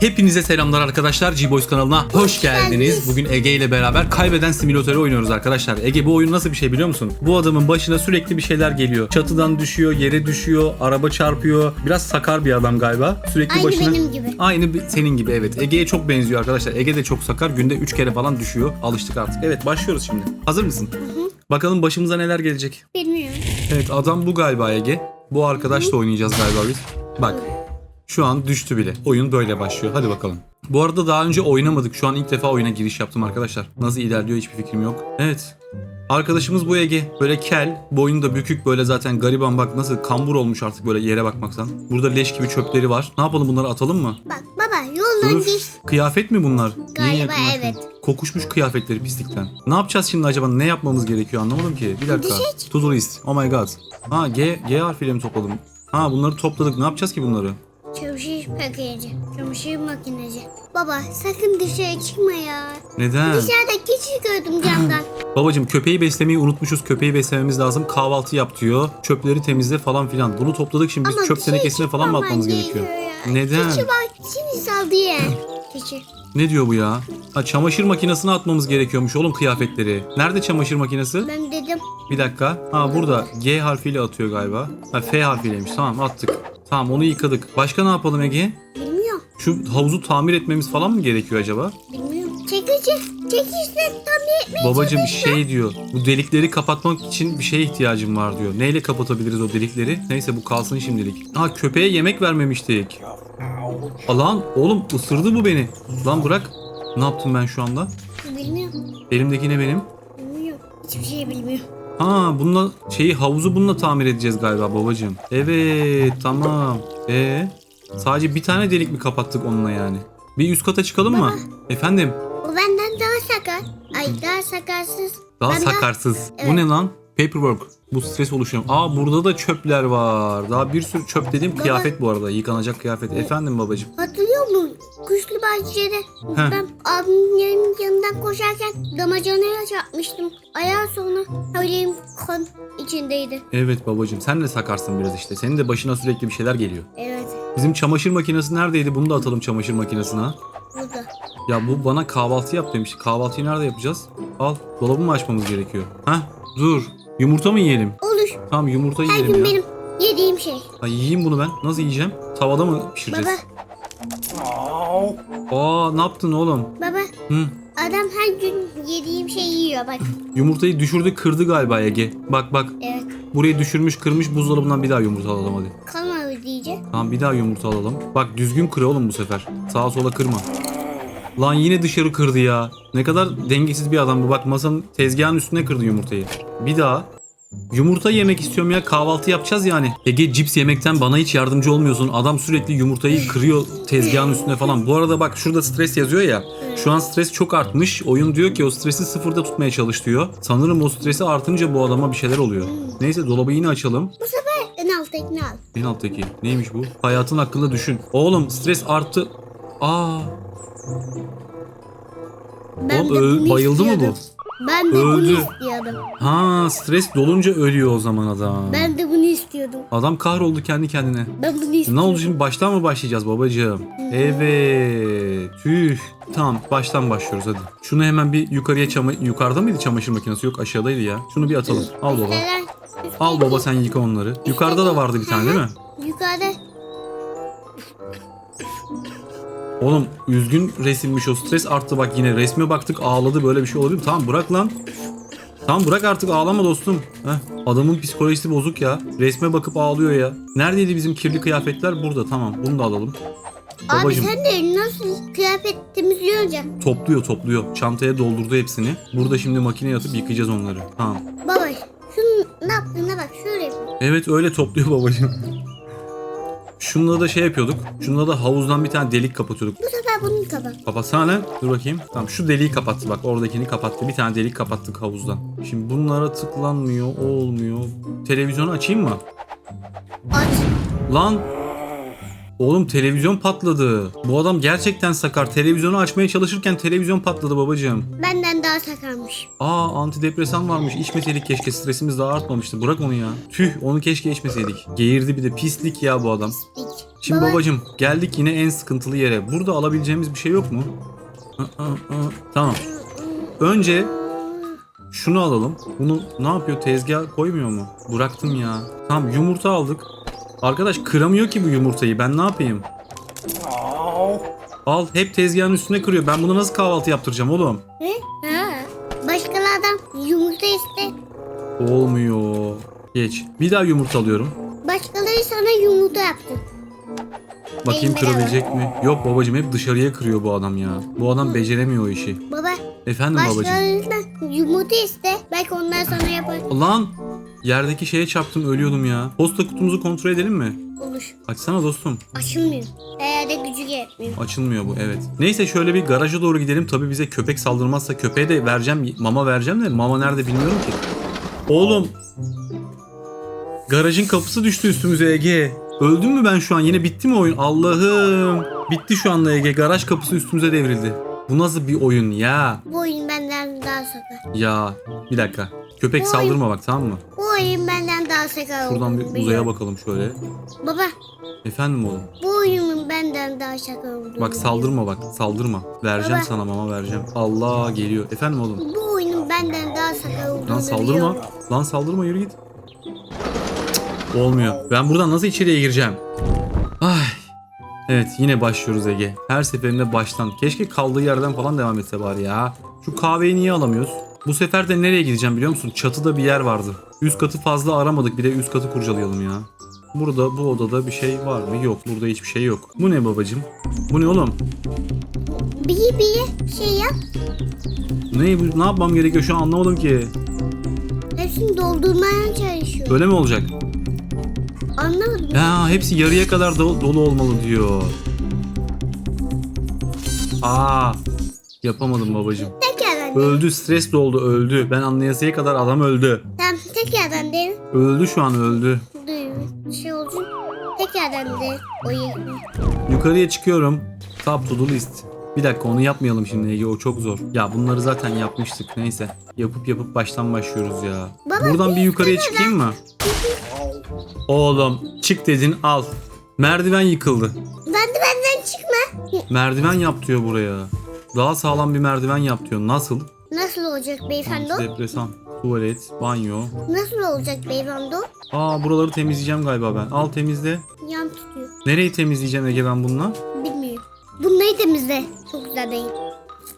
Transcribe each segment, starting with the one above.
Hepinize selamlar arkadaşlar. G-Boys kanalına hoş geldiniz. geldiniz. Bugün Ege ile beraber kaybeden simülatörü oynuyoruz arkadaşlar. Ege bu oyun nasıl bir şey biliyor musun? Bu adamın başına sürekli bir şeyler geliyor. Çatıdan düşüyor, yere düşüyor, araba çarpıyor. Biraz sakar bir adam galiba. Sürekli Aynı başına... benim gibi. Aynı senin gibi evet. Ege'ye çok benziyor arkadaşlar. Ege de çok sakar. Günde 3 kere falan düşüyor. Alıştık artık. Evet başlıyoruz şimdi. Hazır mısın? Bakalım başımıza neler gelecek. Bilmiyorum. Evet adam bu galiba Ege. Bu arkadaşla oynayacağız galiba biz. Bak şu an düştü bile. Oyun böyle başlıyor. Hadi bakalım. Bu arada daha önce oynamadık. Şu an ilk defa oyuna giriş yaptım arkadaşlar. Nasıl ilerliyor hiçbir fikrim yok. Evet. Arkadaşımız bu Ege. Böyle kel, boynu da bükük böyle zaten gariban bak nasıl kambur olmuş artık böyle yere bakmaktan. Burada leş gibi çöpleri var. Ne yapalım bunları atalım mı? Bak baba yoldan Öf, geç. kıyafet mi bunlar? Yeni Galiba evet. Kokuşmuş kıyafetleri pislikten. Ne yapacağız şimdi acaba? Ne yapmamız gerekiyor anlamadım ki. Bir dakika. Düşecek. To do list. Oh my god. Ha G, G harfiyle mi topladım? Ha bunları topladık. Ne yapacağız ki bunları? Çamaşır makineci. Çamaşır makineci. Baba sakın dışarı çıkma ya. Neden? Dışarıda keçi gördüm camdan. Babacım köpeği beslemeyi unutmuşuz. Köpeği beslememiz lazım. Kahvaltı yap diyor. Çöpleri temizle falan filan. Bunu topladık şimdi biz Ama çöp dışarı tenekesine falan mı çıkmaman atmamız gerekiyor? ya. Neden? Keçi bak şimdi saldı ya. Keçi. Ne diyor bu ya? Ha çamaşır makinesine atmamız gerekiyormuş oğlum kıyafetleri. Nerede çamaşır makinesi? Ben dedim. Bir dakika. Ha burada G harfiyle atıyor galiba. Ha F harfiyleymiş. Tamam attık. Tamam onu yıkadık. Başka ne yapalım Ege? Bilmiyorum. Şu havuzu tamir etmemiz falan mı gerekiyor acaba? Bilmiyorum. Çekici. Çekişle tam etmeye Babacım çalışma. şey diyor. Bu delikleri kapatmak için bir şeye ihtiyacım var diyor. Neyle kapatabiliriz o delikleri? Neyse bu kalsın şimdilik. Ha köpeğe yemek vermemiştik. Alan oğlum ısırdı bu beni. Lan bırak. Ne yaptım ben şu anda? Bilmiyorum. Elimdeki ne benim? Bilmiyorum. Hiçbir şey bilmiyorum. Ha bununla şeyi havuzu bununla tamir edeceğiz galiba babacığım. Evet tamam. E sadece bir tane delik mi kapattık onunla yani? Bir üst kata çıkalım mı? Efendim? O benden daha sakar. Ay daha sakarsız. Daha Ben sakarsız. Bu Evet. ne lan? Paperwork. Bu stres oluşuyor. Aa burada da çöpler var. Daha bir sürü çöp dediğim Baba. kıyafet bu arada. Yıkanacak kıyafet. Efendim babacığım. Hatırlıyor musun? Kuşlu bahçede Heh. ben abimin yanından koşarken damacanaya çarpmıştım. Ayağı sonra öyleyim kan içindeydi. Evet babacığım. Sen de sakarsın biraz işte. Senin de başına sürekli bir şeyler geliyor. Evet Bizim çamaşır makinesi neredeydi? Bunu da atalım çamaşır makinesine. burada. Ya bu bana kahvaltı yap demiş. Kahvaltıyı nerede yapacağız? Al. Dolabı mı açmamız gerekiyor? Heh. Dur. Yumurta mı yiyelim? Olur. Tamam yumurta Her yiyelim gün ya. benim yediğim şey. Ay, yiyeyim bunu ben. Nasıl yiyeceğim? Tavada mı pişireceğiz? Baba, Aa ne yaptın oğlum? baba Hı. adam her gün yediğim şeyi yiyor bak. Yumurtayı düşürdü kırdı galiba Ege. Bak bak. Evet. Burayı düşürmüş kırmış buzdolabından bir daha yumurta alalım hadi. Kalmadı diyecek. Tamam bir daha yumurta alalım. Bak düzgün kır oğlum bu sefer. Sağa sola kırma. Lan yine dışarı kırdı ya. Ne kadar dengesiz bir adam bu. Bak masanın tezgahın üstüne kırdı yumurtayı. Bir daha. Yumurta yemek istiyorum ya kahvaltı yapacağız yani. Ege cips yemekten bana hiç yardımcı olmuyorsun. Adam sürekli yumurtayı kırıyor tezgahın üstüne falan. Bu arada bak şurada stres yazıyor ya. Şu an stres çok artmış. Oyun diyor ki o stresi sıfırda tutmaya çalış diyor. Sanırım o stresi artınca bu adama bir şeyler oluyor. Neyse dolabı yine açalım. Bu sefer en alttakini al. En alttaki. Neymiş bu? Hayatın hakkında düşün. Oğlum stres arttı. Aa. Ben Oğlum de bunu bayıldı mı istiyordum. bu? Ben de bunu Öldü. istiyordum. Ha stres dolunca ölüyor o zaman adam. Ben de bunu istiyordum. Adam kahroldu kendi kendine. Ben bunu istiyordum. Ne oldu şimdi baştan mı başlayacağız babacığım? Evet. Tüh. Tamam baştan başlıyoruz hadi. Şunu hemen bir yukarıya çama yukarıda mıydı çamaşır makinesi? Yok aşağıdaydı ya. Şunu bir atalım. Al baba. Al baba sen yıka onları. Yukarıda da vardı bir tane değil mi? Yukarıda Oğlum üzgün resimmiş o stres arttı bak yine resme baktık ağladı böyle bir şey olabilir mi? Tamam bırak lan. Tamam bırak artık ağlama dostum. Heh, adamın psikolojisi bozuk ya. Resme bakıp ağlıyor ya. Neredeydi bizim kirli kıyafetler? Burada tamam bunu da alalım. Abi Babacım sen de nasıl kıyafet temizliyorsun? topluyor topluyor. Çantaya doldurdu hepsini. Burada şimdi makineye atıp yıkayacağız onları. Tamam. Baba şunun ne yaptığına bak şöyle. Evet öyle topluyor babacığım. Şunla da şey yapıyorduk. Şunla da havuzdan bir tane delik kapatıyorduk. Bu sefer bunu kapat. Kapatsana lan. Dur bakayım. Tamam şu deliği kapattı bak. Oradakini kapattı. Bir tane delik kapattık havuzdan. Şimdi bunlara tıklanmıyor. Olmuyor. Televizyonu açayım mı? Aç. Lan. Oğlum televizyon patladı. Bu adam gerçekten sakar. Televizyonu açmaya çalışırken televizyon patladı babacığım. Benden daha sakarmış. Aa antidepresan varmış. İçmeseydik keşke stresimiz daha artmamıştı. Bırak onu ya. Tüh onu keşke içmeseydik. Geğirdi bir de pislik ya bu adam. Pislik. Şimdi Baba. babacım geldik yine en sıkıntılı yere. Burada alabileceğimiz bir şey yok mu? Aa, aa, aa. Tamam. Önce şunu alalım. Bunu ne yapıyor? Tezgah koymuyor mu? Bıraktım ya. Tamam yumurta aldık. Arkadaş kıramıyor ki bu yumurtayı. Ben ne yapayım? Al hep tezgahın üstüne kırıyor. Ben bunu nasıl kahvaltı yaptıracağım oğlum? Ne? Ha. Başkalardan yumurta iste. Olmuyor. Geç. Bir daha yumurta alıyorum. Başkaları sana yumurta yaptı. Bakayım Benim kırabilecek mi? Yok babacım hep dışarıya kırıyor bu adam ya. Bu adam beceremiyor o işi. Baba Efendim babacım. başkalarından yumurta iste. Belki onlar sana yapar. Lan yerdeki şeye çarptım ölüyordum ya. Posta kutumuzu kontrol edelim mi? Olur. Açsana dostum. Açılmıyor. Herhalde gücü yetmiyor. Açılmıyor bu evet. Neyse şöyle bir garaja doğru gidelim. Tabii bize köpek saldırmazsa köpeğe de vereceğim. Mama vereceğim de mama nerede bilmiyorum ki. Oğlum. Garajın kapısı düştü üstümüze Ege. Öldüm mü ben şu an? Yine bitti mi oyun? Allah'ım. Bitti şu anda Ege. Garaj kapısı üstümüze devrildi. Bu nasıl bir oyun ya? Bu oyun benden daha sakar. Ya bir dakika. Köpek Bu saldırma bak tamam mı? Bu oyun benden daha oldu. Şuradan bir uzaya bakalım şöyle. Baba Efendim oğlum. bu oyunun benden daha sakar olduğunu Bak saldırma bak saldırma. Vereceğim Baba. sana mama vereceğim. Allah geliyor. Efendim oğlum. Bu oyunun benden daha sakar olduğunu Lan saldırma. Lan saldırma yürü git. Cık, Olmuyor. Ben buradan nasıl içeriye gireceğim? Ay. Evet yine başlıyoruz Ege. Her seferinde baştan. Keşke kaldığı yerden falan devam etse bari ya. Şu kahveyi niye alamıyoruz? Bu sefer de nereye gideceğim biliyor musun? Çatıda bir yer vardı. Üst katı fazla aramadık. Bir de üst katı kurcalayalım ya. Burada bu odada bir şey var mı? Yok. Burada hiçbir şey yok. Bu ne babacım? Bu ne oğlum? Bir bir şey yap. Ne, bu- ne yapmam gerekiyor şu an anlamadım ki. Hepsini doldurmaya çalışıyor. Öyle mi olacak? Anlamadım. Ya hepsi yarıya kadar do- dolu olmalı diyor. Aa, yapamadım babacım. Öldü, stres doldu, öldü. Ben anlayasıya kadar adam öldü. Tamam tekrardan deneyin. Öldü şu an öldü. Duyuyor. Şey olsun. Tekrardan deneyin. O yetmiyor. Yukarıya çıkıyorum. Top to do list. Bir dakika onu yapmayalım şimdi Ege o çok zor. Ya bunları zaten yapmıştık neyse. Yapıp yapıp baştan başlıyoruz ya. Baba, Buradan bir yukarıya çıkayım mı? Oğlum çık dedin al. Merdiven yıkıldı. Ben de benden çıkma. Merdiven yap diyor buraya. Daha sağlam bir merdiven yap diyor. Nasıl? Nasıl olacak beyefendi? Depresan, tuvalet, banyo. Nasıl olacak beyefendi? Aa buraları temizleyeceğim galiba ben. Al temizle. Yan tutuyor. Nereyi temizleyeceğim Ege ben bununla? Bilmiyorum. Bunları temizle. Çok güzel değil.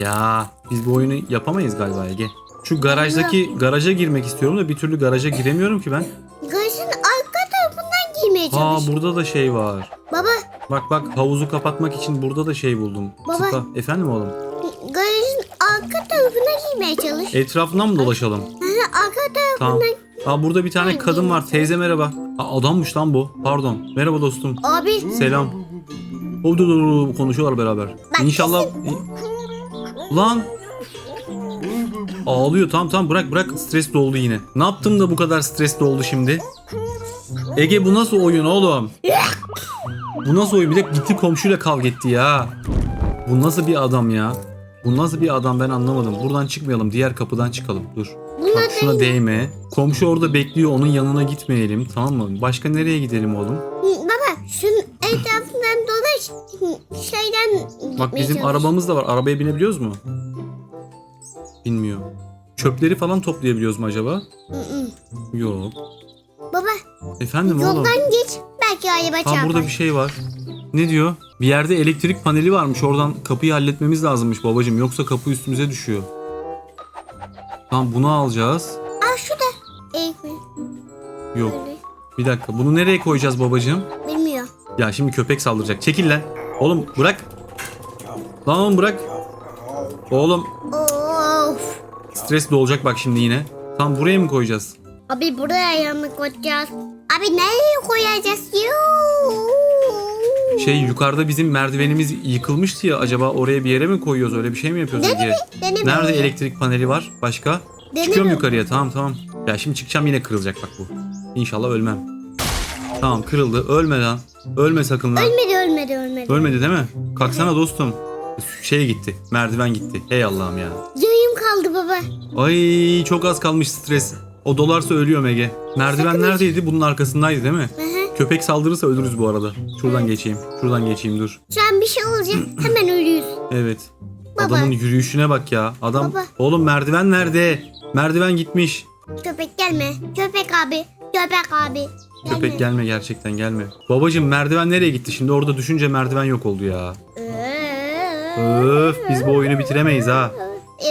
Ya biz bu oyunu yapamayız galiba Ege. Şu garajdaki garaja girmek istiyorum da bir türlü garaja giremiyorum ki ben. Garajın arka tarafından giymeye Aa çalış. burada da şey var. Baba Bak bak havuzu kapatmak için burada da şey buldum. Baba. Spa. Efendim oğlum. garajın arka tarafına giymeye çalış. Etrafından mı dolaşalım? Hı, arka Tamam. tarafından. Aa burada bir tane kadın var. Teyze merhaba. Aa, adammış lan bu. Pardon. Merhaba dostum. Abi Selam. O konuşuyorlar beraber. Bak, İnşallah Lan Ağlıyor tamam tamam bırak bırak stres doldu yine. Ne yaptım da bu kadar stres doldu şimdi? Ege bu nasıl oyun oğlum? Bu nasıl oyun? Bir de gitti komşuyla kavga etti ya. Bu nasıl bir adam ya? Bu nasıl bir adam ben anlamadım. Buradan çıkmayalım. Diğer kapıdan çıkalım. Dur. Bak şuna değme. Komşu orada bekliyor. Onun yanına gitmeyelim. Tamam mı? Başka nereye gidelim oğlum? Baba şunun etrafından dolaş. Şeyden Bak bizim çalış. arabamız da var. Arabaya binebiliyoruz mu? Bilmiyor. Çöpleri falan toplayabiliyoruz mu acaba? Yok. Baba Efendim oğlum. yoldan geç. Belki araba Ha çarpar. burada bir şey var. Ne diyor? Bir yerde elektrik paneli varmış. Oradan kapıyı halletmemiz lazımmış babacım. Yoksa kapı üstümüze düşüyor. Tamam bunu alacağız. Aa şurada. Eğik mi? Yok. Bir dakika. Bunu nereye koyacağız babacım? Bilmiyor. Ya şimdi köpek saldıracak. Çekil lan. Oğlum bırak. Lan oğlum bırak. Oğlum Of. stres de olacak bak şimdi yine. Tam buraya mı koyacağız? Abi buraya yanına koyacağız. Abi nereye koyacağız? Yuuu. Şey yukarıda bizim merdivenimiz yıkılmıştı ya. Acaba oraya bir yere mi koyuyoruz? Öyle bir şey mi yapıyoruz? Ege? Deneme. Nerede elektrik paneli var? Başka? Deneme. Çıkıyorum yukarıya. Tamam tamam. Ya şimdi çıkacağım yine kırılacak bak bu. İnşallah ölmem. Tamam kırıldı. Ölme lan. Ölme sakın lan. Ölmedi ölmedi ölmedi. Ölmedi değil mi? Kalksana dostum. Şey gitti. Merdiven gitti. Hey Allah'ım ya. Yayım kaldı baba. Ay çok az kalmış stres. O dolarsa ölüyorum Ege. Merdiven neredeydi? Bunun arkasındaydı değil mi? Hı hı. Köpek saldırırsa ölürüz bu arada. Şuradan geçeyim. Şuradan geçeyim dur. Şu an bir şey olacak hemen ölüyoruz. Evet. Baba. Adamın yürüyüşüne bak ya. Adam Baba. oğlum merdiven nerede? Merdiven gitmiş. Köpek gelme. Köpek abi. Köpek abi. Köpek gelme gerçekten gelme. Babacım merdiven nereye gitti? Şimdi orada düşünce merdiven yok oldu ya. Ee, Öf biz bu oyunu bitiremeyiz ha.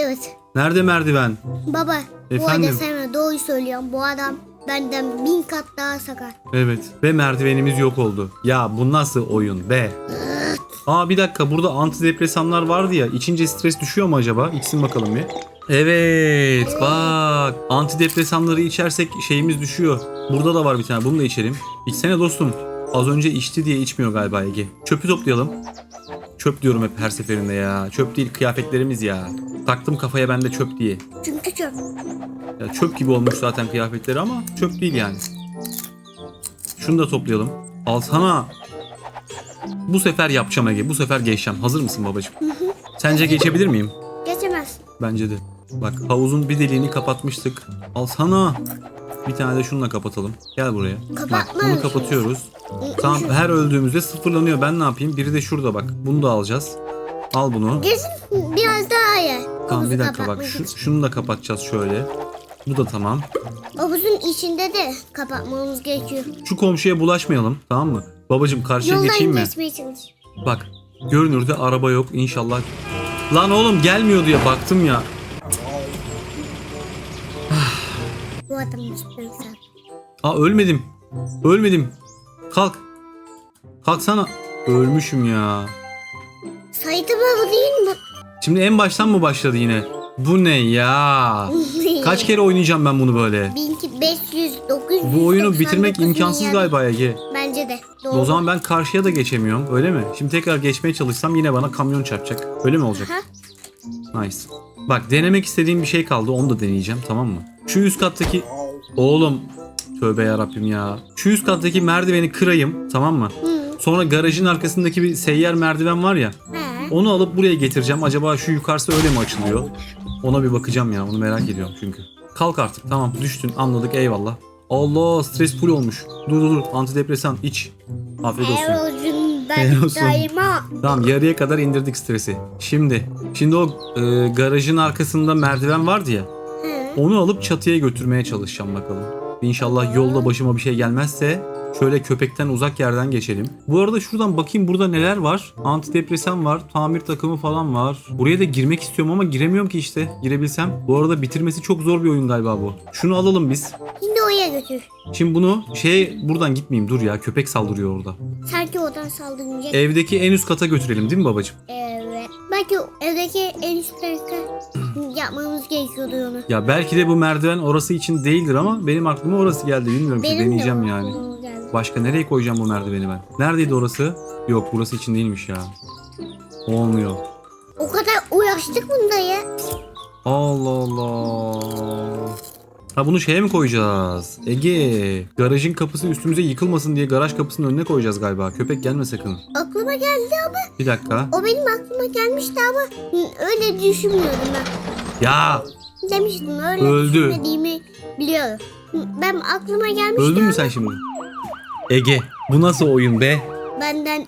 Evet. Nerede merdiven? Baba bu Efendim? arada sana doğru söylüyorum. Bu adam benden bin kat daha sakar. Evet ve merdivenimiz yok oldu. Ya bu nasıl oyun be? Aa bir dakika burada antidepresanlar vardı ya. İçince stres düşüyor mu acaba? İçsin bakalım bir. Evet bak antidepresanları içersek şeyimiz düşüyor. Burada da var bir tane bunu da içelim. İçsene dostum. Az önce içti diye içmiyor galiba Ege. Çöpü toplayalım. Çöp diyorum hep her seferinde ya. Çöp değil kıyafetlerimiz ya. Taktım kafaya ben de çöp diye. Çünkü çok. Ya çöp gibi olmuş zaten kıyafetleri ama çöp değil yani. Şunu da toplayalım. Alsana. Bu sefer yapacağım Ege. Bu sefer geçeceğim. Hazır mısın babacığım? Sence geçebilir miyim? Geçemezsin. Bence de. Bak havuzun bir deliğini kapatmıştık. Alsana. Bir tane de şununla kapatalım. Gel buraya. Bak bunu kapatıyoruz. Tamam her öldüğümüzde sıfırlanıyor. Ben ne yapayım? Biri de şurada bak. Bunu da alacağız. Al bunu. Geçin biraz daha iyi. Tamam bir dakika bak. Şu, şunu da kapatacağız şöyle. Bu da tamam. Havuzun içinde de kapatmamız gerekiyor. Şu komşuya bulaşmayalım tamam mı? Babacım karşıya Yoldan geçeyim mi? geçmeye. Bak görünürde araba yok inşallah. Lan oğlum gelmiyor diye baktım ya. Bu adam cidden sen. Aa ölmedim. Ölmedim. Kalk. Kalksana. Ölmüşüm ya. Saydı baba değil mi? Şimdi en baştan mı başladı yine? Bu ne ya? Kaç kere oynayacağım ben bunu böyle? 1500, 900, Bu oyunu bitirmek imkansız galiba Ege. Bence de. Doğru. O zaman ben karşıya da geçemiyorum öyle mi? Şimdi tekrar geçmeye çalışsam yine bana kamyon çarpacak. Öyle mi olacak? Aha. Nice. Bak denemek istediğim bir şey kaldı onu da deneyeceğim tamam mı? Şu üst kattaki... Oğlum tövbe yarabbim ya. Şu üst kattaki merdiveni kırayım tamam mı? Sonra garajın arkasındaki bir seyyar merdiven var ya. Onu alıp buraya getireceğim. Acaba şu yukarısı öyle mi açılıyor? Ona bir bakacağım ya. Onu merak ediyorum çünkü. Kalk artık. Tamam düştün. Anladık. Eyvallah. Allah stres full olmuş. Dur dur dur. Antidepresan iç. Afiyet olsun. Ben Helal olsun. daima Tamam yarıya kadar indirdik stresi. Şimdi. Şimdi o e, garajın arkasında merdiven vardı ya. Onu alıp çatıya götürmeye çalışacağım bakalım. İnşallah yolda başıma bir şey gelmezse şöyle köpekten uzak yerden geçelim. Bu arada şuradan bakayım burada neler var. Antidepresan var, tamir takımı falan var. Buraya da girmek istiyorum ama giremiyorum ki işte. Girebilsem. Bu arada bitirmesi çok zor bir oyun galiba bu. Şunu alalım biz. Şimdi oraya götür. Şimdi bunu şey buradan gitmeyeyim dur ya köpek saldırıyor orada. Sanki oradan saldıracak. Evdeki en üst kata götürelim değil mi babacığım? Evet. Belki evdeki en üst tarafa yapmamız gerekiyordu onu. Ya belki de bu merdiven orası için değildir ama benim aklıma orası geldi bilmiyorum ki Benim de deneyeceğim yani. geldi. Başka nereye koyacağım bu merdiveni ben? Neredeydi orası? Yok burası için değilmiş ya. Olmuyor. O kadar uğraştık bunda ya. Allah Allah. Ha bunu şeye mi koyacağız? Ege. Garajın kapısı üstümüze yıkılmasın diye garaj kapısının önüne koyacağız galiba. Köpek gelme sakın. Aklıma geldi ama Bir dakika. o benim aklıma gelmişti ama hı, öyle düşünmüyordum ben. Ya Demiştim öyle Öldü. düşünmediğimi biliyorum. Ben aklıma gelmişti öldün mü sen şimdi? Ege bu nasıl oyun be? benden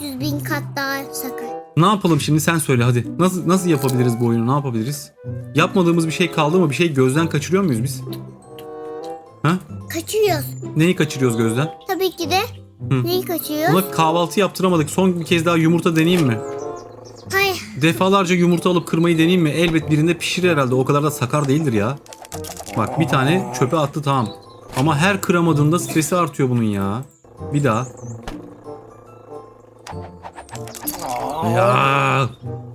300 bin kat daha sakar. Ne yapalım şimdi sen söyle hadi. Nasıl nasıl yapabiliriz bu oyunu? Ne yapabiliriz? Yapmadığımız bir şey kaldı mı? Bir şey gözden kaçırıyor muyuz biz? Ha? Kaçıyoruz. Neyi kaçırıyoruz gözden? Tabii ki de neyi kaçıyoruz? Buna kahvaltı yaptıramadık. Son bir kez daha yumurta deneyeyim mi? Defalarca yumurta alıp kırmayı deneyeyim mi? Elbet birinde pişirir herhalde. O kadar da sakar değildir ya. Bak bir tane çöpe attı tamam. Ama her kıramadığında stresi artıyor bunun ya. Bir daha. Ya.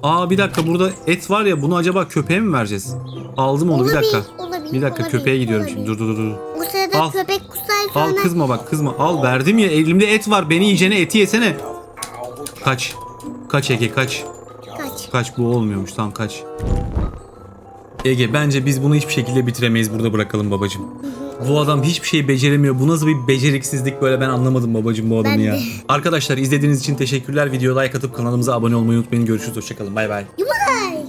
Aa bir dakika burada et var ya bunu acaba köpeğe mi vereceğiz? Aldım onu bir dakika. olabilir, Bir dakika olabilir, köpeğe gidiyorum olabilir. şimdi. Dur dur dur. dur. Bu sırada Al. köpek kusar Al sonra kızma bak kızma. Al verdim ya elimde et var. Beni yiyeceğine eti yesene. Kaç. Kaç Ege kaç. Kaç. Bu olmuyormuş tamam kaç. Ege bence biz bunu hiçbir şekilde bitiremeyiz burada bırakalım babacım. Bu adam hiçbir şey beceremiyor. Bu nasıl bir beceriksizlik böyle ben anlamadım babacım bu adamı Ben ya. de. Arkadaşlar izlediğiniz için teşekkürler. Videoya like atıp kanalımıza abone olmayı unutmayın. Görüşürüz hoşçakalın bay bay. Yumurtay.